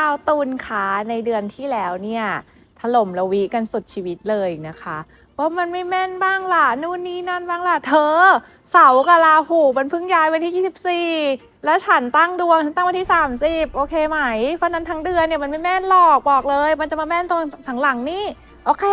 าวตุลคะในเดือนที่แล้วเนี่ยถล่มละวิกันสุดชีวิตเลยนะคะ ว่ามันไม่แม่นบ้างล่ะนู่นนี่นั่นบ้างล่ะเธอ เสากับราหูมันเพิ่งย้ายวันที่ 24 แล้วฉันตั้งดวงฉันตั้งวันที่ 30 โอเคไหม เพราะนั้นทั้งเดือนเนี่ยมันไม่แม่นหรอกบอกเลย มันจะมาแม่นตรงถังหลังนี่โอเค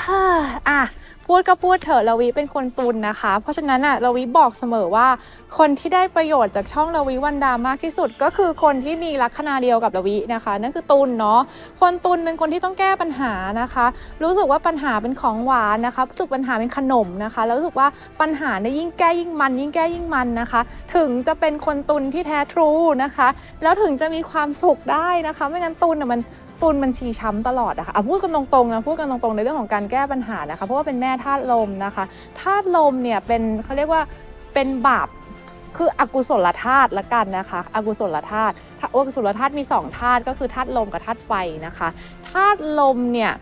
เฮ้ออะ พูดก็พูดเถอะลวีเป็นคนตุลนะคะ เพราะฉะนั้นอะลวีบอกเสมอว่า คนที่ได้ประโยชน์จากช่องลวีวันดามากที่สุด ก็คือคนที่มีลัคนาเดียวกับลวีนะคะ นั่นคือตุลเนาะคนตุลเป็นคนที่ต้องแก้ปัญหานะคะ รู้สึกว่าปัญหาเป็นของหวานนะคะรู้สึกปัญหาเป็นขนมนะคะ แล้วรู้สึกว่าปัญหาเนี่ยยิ่งแก้ยิ่งมัน ยิ่งแก้ยิ่งมันนะคะ ถึงจะเป็นคนตุลที่แท้ทรูนะคะ แล้วถึงจะมีความสุขได้นะคะ ไม่งั้นตุลน่ะมัน ตุลมันชีช้ำตลอดอะคะ่ะอะพูดกันตรงๆนะพูดกันตรงๆในเรื่องของการแก้ปัญหานะคะเพราะว่าเป็นแม่ธาตุลมนะคะธาตุลมเนี่ยเป็นเขาเรียกว่าเป็นบาปคืออกุศลธาตุละกันนะคะอกุศลธาตุอกุศลธาตุมีสองธาตุก็คือธาตุลมกับธาตุไฟนะคะธาตุลมเนี่ย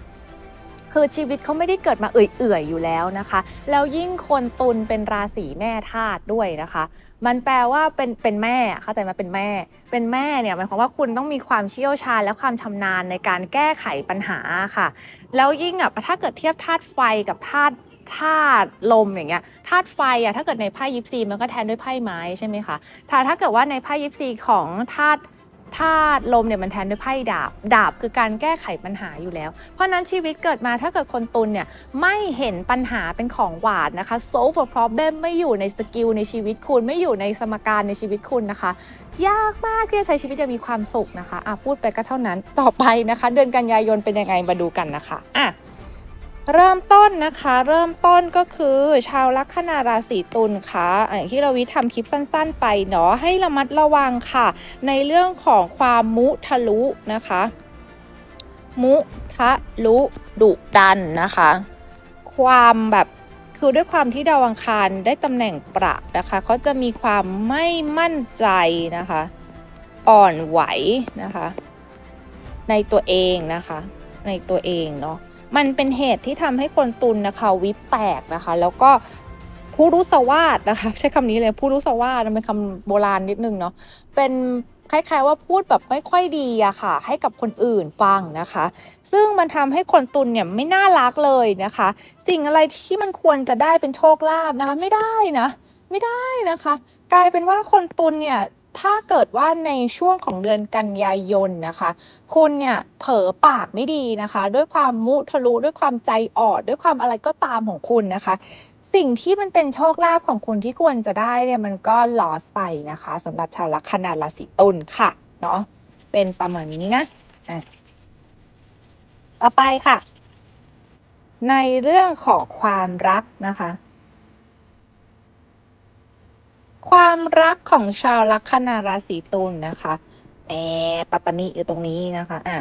คือชีวิตเขาไม่ได้เกิดมาเอื่อยๆอยู่แล้วนะคะ แล้วยิ่งคนตุลเป็นราศีแม่ธาตุด้วยนะคะ มันแปลว่าเป็นเป็นแม่เข้าใจไหมาเป็นแม่ เป็นแม่เนี่ยหมายความว่าคุณต้องมีความเชี่ยวชาญและความชำนาญในการแก้ไขปัญหาค่ะ แล้วยิ่งอะถ้าเกิดเทียบธาตุไฟกับธาตุธาตุลมอย่างเงี้ยธาตุไฟอะถ้าเกิดในไพ่ยิปซีมันก็แทนด้วยไพ่ไม้ใช่ไหมคะถ้าถ้าเกิดว่าในไพ่ยิปซีของธาตุ ธาตุลมเนี่ยมันแทนด้วยไพ่ดาบ ดาบคือการแก้ไขปัญหาอยู่แล้ว เพราะนั้นชีวิตเกิดมาถ้าเกิดคนตุลเนี่ยไม่เห็นปัญหาเป็นของหวานนะคะ solve a problem ไม่อยู่ในสกิลในชีวิตคุณไม่อยู่ในสมการในชีวิตคุณนะคะ ยากมากที่จะใช้ชีวิตจะมีความสุขนะคะอะพูดไปก็เท่านั้นต่อไปนะคะ เดือนกันยายนเป็นยังไงมาดูกันนะคะอะ เริ่มต้นนะคะ เริ่มต้นก็คือชาวลัคนาราศีตุลค่ะอย่างที่เราวิทำคลิปสั้นๆ ไปเนาะให้ระมัดระวังค่ะ ในเรื่องของความมุทะลุนะคะ มุทะลุดุดันนะคะ ความแบบคือด้วยความที่ดาวอังคารได้ตำแหน่งประนะคะเขาจะมีความไม่มั่นใจนะคะ อ่อนไหวนะคะ ในตัวเองนะคะ ในตัวเองเนาะ มันเป็นเหตุที่ทำให้คนตุลนะคะวิปแตกนะคะ แล้วก็ผู้รู้สวาดนะคะใช้คำนี้เลยผู้รู้สวาดมันเป็นคำโบราณนิดนึงเนาะเป็นคล้ายๆว่าพูดแบบไม่ค่อยดีอะค่ะ ให้กับคนอื่นฟังนะคะ ซึ่งมันทำให้คนตุลเนี่ยไม่น่ารักเลยนะคะ สิ่งอะไรที่มันควรจะได้เป็นโชคลาภนะคะ ไม่ได้นะ ไม่ได้นะคะ กลายเป็นว่าคนตุลเนี่ย ถ้าเกิดว่าในช่วงของเดือนกันยายนนะคะ คุณเนี่ยเผลอปากไม่ดีนะคะ ด้วยความมุทะลุด้วยความใจอ่อนด้วยความอะไรก็ตามของคุณนะคะ สิ่งที่มันเป็นโชคลาภของคุณที่ควรจะได้เนี่ยมันก็ลอสไปนะคะสำหรับชาวลัคนาราศีตุลค่ะเนาะเป็นประมาณนี้นะอะต่อไปค่ะ ในเรื่องของความรักนะคะ ความรักของชาวลัคนาราศีตุลนะคะแอปัตตานีอยู่ตรงนี้นะคะอะ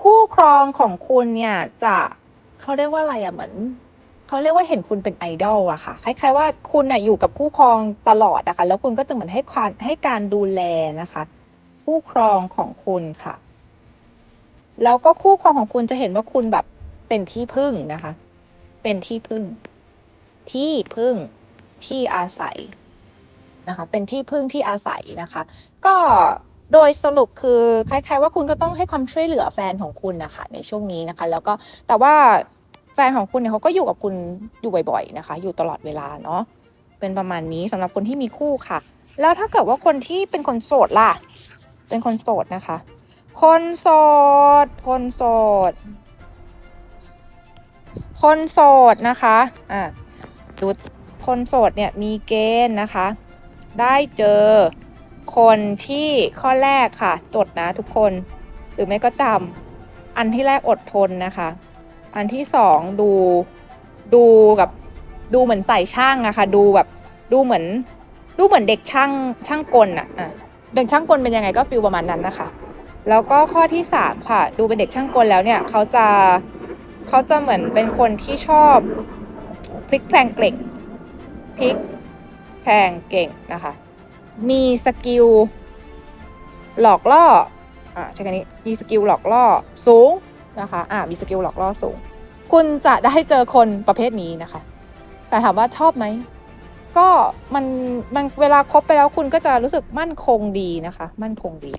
คู่ครองของคุณเนี่ยจะเขาเรียกว่าอะไรอะเหมือนเขาเรียกว่าเห็นคุณเป็นไอดอลอะค่ะ คล้าย ๆ ว่าคุณอะอยู่กับคู่ครองตลอดนะคะ แล้วคุณก็จะเหมือนให้ความให้การดูแลนะคะ คู่ครองของคุณค่ะ แล้วก็คู่ครองของคุณจะเห็นว่าคุณแบบเป็นที่พึ่งนะคะ เป็นที่พึ่ง ที่พึ่ง ที่อาศัย นะคะ เป็นที่พึ่งที่อาศัยนะคะ ก็โดยสรุปคือคล้ายๆว่าคุณก็ต้องให้ความช่วยเหลือแฟนของคุณนะคะในช่วงนี้นะคะ แล้วก็แต่ว่าแฟนของคุณเนี่ยเขาก็อยู่กับคุณอยู่บ่อย ๆนะคะ อยู่ตลอดเวลาเนาะเป็นประมาณนี้สำหรับคนที่มีคู่ค่ะ แล้วถ้าเกิดว่าคนที่เป็นคนโสดล่ะ เป็นคนโสดนะคะ คนโสด คนโสด คนโสดนะคะ อะดูคนโสดเนี่ยมีเกณฑ์นะคะ ได้เจอคนที่ข้อแรกค่ะ จดนะทุกคน หรือไม่ก็จำอันที่แรกอดทนนะคะ อันที่สองดูดูกับดูเหมือนใส่ช่างอะค่ะ ดูแบบดูเหมือนดูเหมือนเด็กช่างช่างกลอะอะเด็กช่างกลเป็นยังไงก็ฟิลประมาณนั้นนะคะ แล้วก็ข้อที่สามค่ะ ดูเป็นเด็กช่างกลแล้วเนี่ยเขาจะเขาจะเหมือนเป็นคนที่ชอบพลิกแพลงเกล็งพลิก งเก่งนะคะ มีสกิลหลอกล่ออ่าใช่กันนี้มีสกิลหลอกล่อสูงนะคะอ่ามีสกิลหลอกล่อสูง คุณจะได้เจอคนประเภทนี้นะคะ แต่ถามว่าชอบไหมก็มันมันเวลาคบไปแล้วคุณก็จะรู้สึกมั่นคงดีนะคะ มั่นคงดี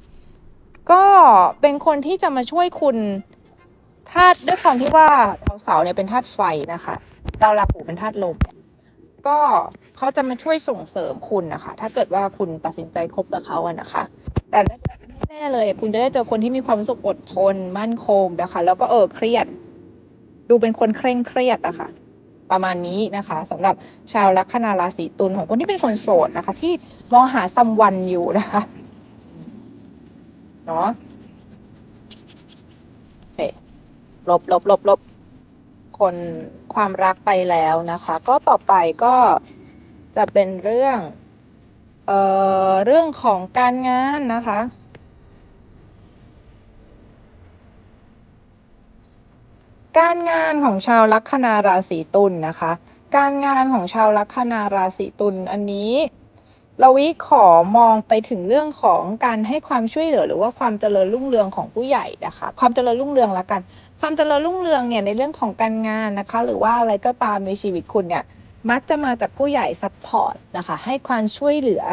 ก็เป็นคนที่จะมาช่วยคุณธาตุด้วยความที่ว่าดาวเสาร์เนี่ยเป็นธาตุไฟนะคะดาวราหูเป็นธาตุลม ก็เขาจะมาช่วยส่งเสริมคุณนะคะ ถ้าเกิดว่าคุณตัดสินใจคบกับเขาอะนะคะ แต่แน่เลย คุณจะได้เจอคนที่มีความรู้สึกอดทน มั่นคงนะคะ แล้วก็เออเครียด ดูเป็นคนเคร่งเครียดอะคะ่ะประมาณนี้นะคะสำหรับชาวลัคนาราศีตุลของคนที่เป็นคนโสดนะคะ ที่มองหาซัมวันอยู่นะคะเนาะโอเคลบลบลบลบ คนความรักไปแล้วนะคะ ก็ต่อไปก็จะเป็นเรื่อง เอ่อ เรื่องของการงานนะคะ การงานของชาวลัคนาราศีตุลนะคะ การงานของชาวลัคนาราศีตุลอันนี้เราวิขอมองไปถึงเรื่องของการให้ความช่วยเหลือ หรือว่าความเจริญรุ่งเรืองของผู้ใหญ่นะคะ ความเจริญรุ่งเรืองละกัน ความเจริญรุ่งเรืองเนี่ยในเรื่องของการงานนะคะ หรือว่าอะไรก็ตามในชีวิตคุณเนี่ยมักจะมาจากผู้ใหญ่ซัพพอร์ตนะคะ ให้ความช่วยเหลือ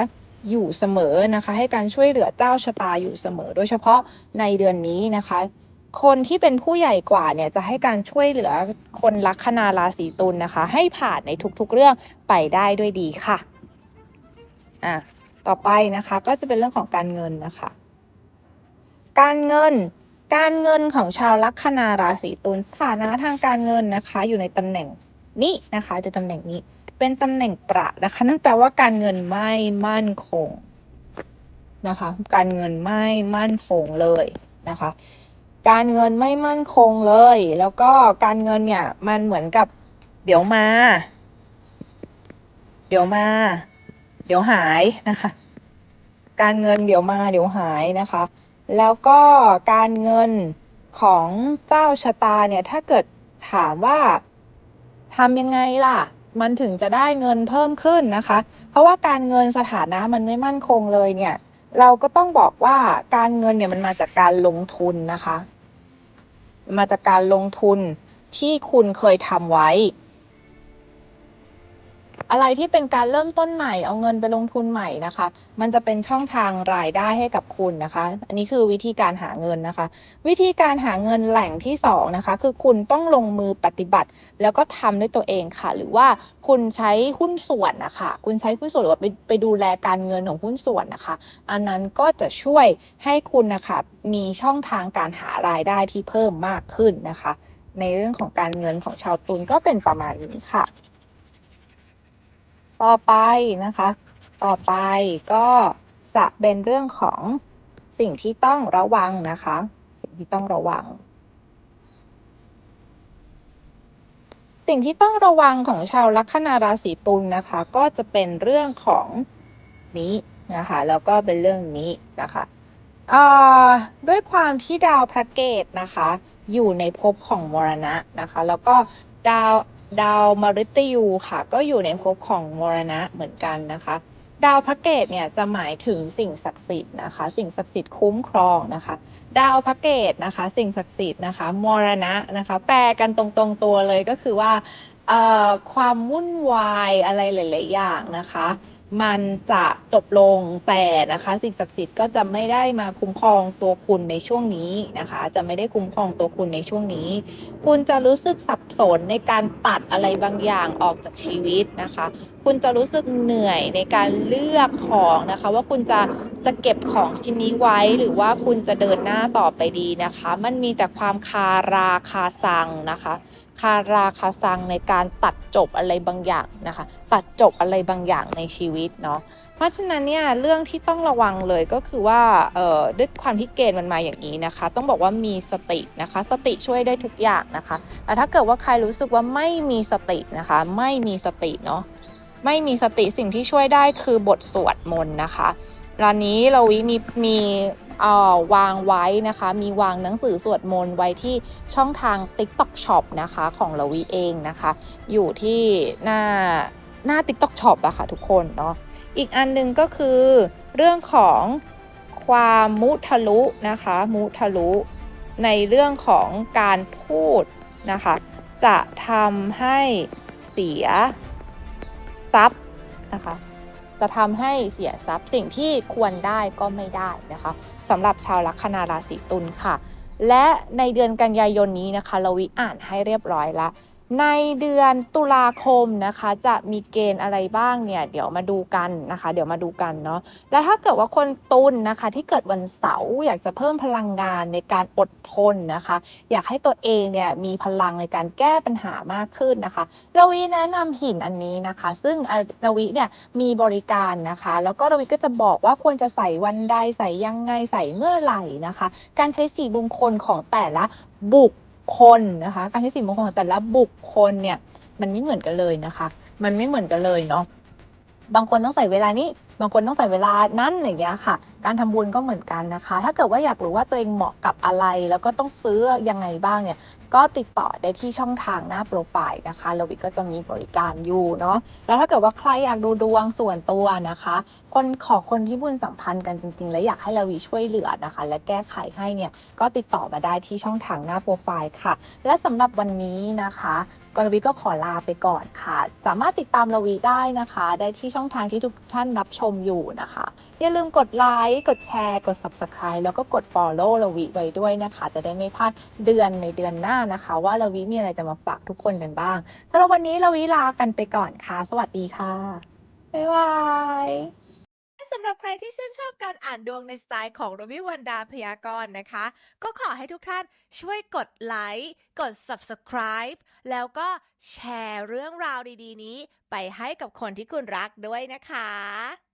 อยู่เสมอนะคะ ให้การช่วยเหลือเจ้าชะตาอยู่เสมอ โดยเฉพาะในเดือนนี้นะคะ คนที่เป็นผู้ใหญ่กว่าเนี่ยจะให้การช่วยเหลือคนลัคนาราศีตุลนะคะ ให้ผ่านในทุกๆเรื่องไปได้ด้วยดีค่ะอะต่อไปนะคะก็จะเป็นเรื่องของการเงินนะคะ การเงิน การเงินของชาวลัคนาราศีตุลสถานะทางการเงินนะคะ อยู่ในตำแหน่งนี้นะคะในตำแหน่งนี้ เป็นตำแหน่งประนะคะ นั่นแปลว่าการเงินไม่มั่นคงนะคะ การเงินไม่มั่นคงเลยนะคะ การเงินไม่มั่นคงเลย แล้วก็การเงินเนี่ย มันเหมือนกับเดี๋ยวมา เดี๋ยวมา เดี๋ยวหายนะคะ การเงินเดี๋ยวมาเดี๋ยวหายนะคะ แล้วก็การเงินของเจ้าชะตาเนี่ย ถ้าเกิดถามว่าทำยังไงล่ะ มันถึงจะได้เงินเพิ่มขึ้นนะคะ เพราะว่าการเงินสถานะมันไม่มั่นคงเลยเนี่ย เราก็ต้องบอกว่าการเงินเนี่ยมันมาจากการลงทุนนะคะ มาจากการลงทุนที่คุณเคยทำไว้ อะไรที่เป็นการเริ่มต้นใหม่เอาเงินไปลงทุนใหม่นะคะ มันจะเป็นช่องทางรายได้ให้กับคุณนะคะ อันนี้คือวิธีการหาเงินนะคะ วิธีการหาเงินแหล่งที่สองนะคะคือคุณต้องลงมือปฏิบัติ แล้วก็ทำด้วยตัวเองค่ะ หรือว่าคุณใช้หุ้นส่วนนะคะคุณใช้หุ้นส่วนหรือว่าไปไปดูแลการเงินของหุ้นส่วนนะคะ อันนั้นก็จะช่วยให้คุณนะคะมีช่องทางการหารายได้ที่เพิ่มมากขึ้นนะคะ ในเรื่องของการเงินของชาวตุลก็เป็นประมาณนี้ค่ะ ต่อไปนะคะ ต่อไปก็จะเป็นเรื่องของสิ่งที่ต้องระวังนะคะ สิ่งที่ต้องระวัง สิ่งที่ต้องระวังของชาวลัคนาราศีตุลนะคะ ก็จะเป็นเรื่องของนี้นะคะ แล้วก็เป็นเรื่องนี้นะคะด้วยความที่ดาวพระเกตนะคะ อยู่ในภพของมรณะนะคะ แล้วก็ดาว ดาวมฤตยูค่ะ ก็อยู่ในภพของมรณะเหมือนกันนะคะ ดาวพระเกตเนี่ยจะหมายถึงสิ่งศักดิ์สิทธิ์นะคะ สิ่งศักดิ์สิทธิ์คุ้มครองนะคะ ดาวพระเกตนะคะ สิ่งศักดิ์สิทธิ์นะคะ มรณะนะคะ แปลกันตรงๆตัวเลยก็คือว่าความวุ่นวายอะไรหลาย ๆ อย่างนะคะ มันจะจบลงแต่นะคะ สิ่งศักดิ์สิทธิ์ก็จะไม่ได้มาคุ้มครองตัวคุณในช่วงนี้นะคะ จะไม่ได้คุ้มครองตัวคุณในช่วงนี้ คุณจะรู้สึกสับสนในการตัดอะไรบางอย่างออกจากชีวิตนะคะ คุณจะรู้สึกเหนื่อยในการเลือกของนะคะ ว่าคุณจะจะเก็บของชิ้นนี้ไว้หรือว่าคุณจะเดินหน้าต่อไปดีนะคะ มันมีแต่ความคาราคาซังนะคะ คาราคาซังในการตัดจบอะไรบางอย่างนะคะ ตัดจบอะไรบางอย่างในชีวิตเนาะเพราะฉะนั้นเนี่ยเรื่องที่ต้องระวังเลยก็คือว่าเอ่อด้วยความที่เกณฑ์มันมาอย่างนี้นะคะ ต้องบอกว่ามีสตินะคะ สติช่วยได้ทุกอย่างนะคะแต่ถ้าเกิดว่าใครรู้สึกว่าไม่มีสตินะคะ ไม่มีสติเนาะไม่มีสติสิ่งที่ช่วยได้คือบทสวดมนต์นะคะ ร้านนี้เราวิมีมีวางไว้นะคะ มีวางหนังสือสวดมนต์ไว้ที่ช่องทาง TikTok Shop นะคะของลวีเองนะคะ อยู่ที่หน้าหน้า TikTok Shop อะค่ะทุกคนเนาะอีกอันนึงก็คือเรื่องของความมุทะลุนะคะมุทะลุในเรื่องของการพูดนะคะ จะทำให้เสียทรัพย์นะคะ จะทำให้เสียทรัพย์สิ่งที่ควรได้ก็ไม่ได้นะคะสำหรับชาวลัคนาราศีตุลค่ะ และในเดือนกันยายนนี้นะคะ เราวิอ่านให้เรียบร้อยละ ในเดือนตุลาคมนะคะจะมีเกณฑ์อะไรบ้างเนี่ยเดี๋ยวมาดูกันนะคะ เดี๋ยวมาดูกันเนาะแล้วถ้าเกิดว่าคนตุลนะคะที่เกิดวันเสาร์อยากจะเพิ่มพลังงานในการอดทนนะคะ อยากให้ตัวเองเนี่ยมีพลังในการแก้ปัญหามากขึ้นนะคะระวีแนะนำหินอันนี้นะคะ ซึ่งอระวีเนี่ยมีบริการนะคะ แล้วก็ระวีก็จะบอกว่าควรจะใส่วันใดใส่ยังไงใส่เมื่อไหร่นะคะ การใช้สีมงคลของแต่ละบุค คลนะคะ การใช้สีมงคลของแต่ละบุคคลเนี่ย มันไม่เหมือนกันเลยนะคะ มันไม่เหมือนกันเลยเนาะบางคนต้องใส่เวลานี้ บางคนต้องใส่เวลานั้นอย่างเงี้ยค่ะ การทำบุญก็เหมือนกันนะคะ ถ้าเกิดว่าอยากรู้ว่าตัวเองเหมาะกับอะไร แล้วก็ต้องซื้อยังไงบ้างเนี่ย ก็ติดต่อได้ที่ช่องทางหน้าโปรไฟล์นะคะเราวิก็จะมีบริการอยู่เนาะ แล้วถ้าเกิดว่าใครอยากดูดวงส่วนตัวนะคะ คนขอคนที่บุญสัมพันธ์กันจริง ๆ และอยากให้เราวีช่วยเหลือนะคะ และแก้ไขให้เนี่ย ก็ติดต่อมาได้ที่ช่องทางหน้าโปรไฟล์ค่ะ และสำหรับวันนี้นะคะ กรวีก็ขอลาไปก่อนค่ะ สามารถติดตามลวีได้นะคะ ได้ที่ช่องทางที่ทุกท่านรับชมอยู่นะคะ อย่าลืมกดไลค์กดแชร์ กด subscribe แล้วก็กด follow ลวีไว้ด้วยนะคะ จะได้ไม่พลาดเดือนในเดือนหน้านะคะ ว่าลวีมีอะไรจะมาฝากทุกคนกันบ้างสำหรับวันนี้ลวีลากันไปก่อนค่ะ สวัสดีค่ะบ๊ายบาย สำหรับใครที่ชื่นชอบการอ่านดวงในสไตล์ของรวิวันดาพยากรณ์นะคะ ก็ขอให้ทุกท่านช่วยกดไลค์กด subscribe แล้วก็แชร์เรื่องราวดีๆนี้ ไปให้กับคนที่คุณรักด้วยนะคะ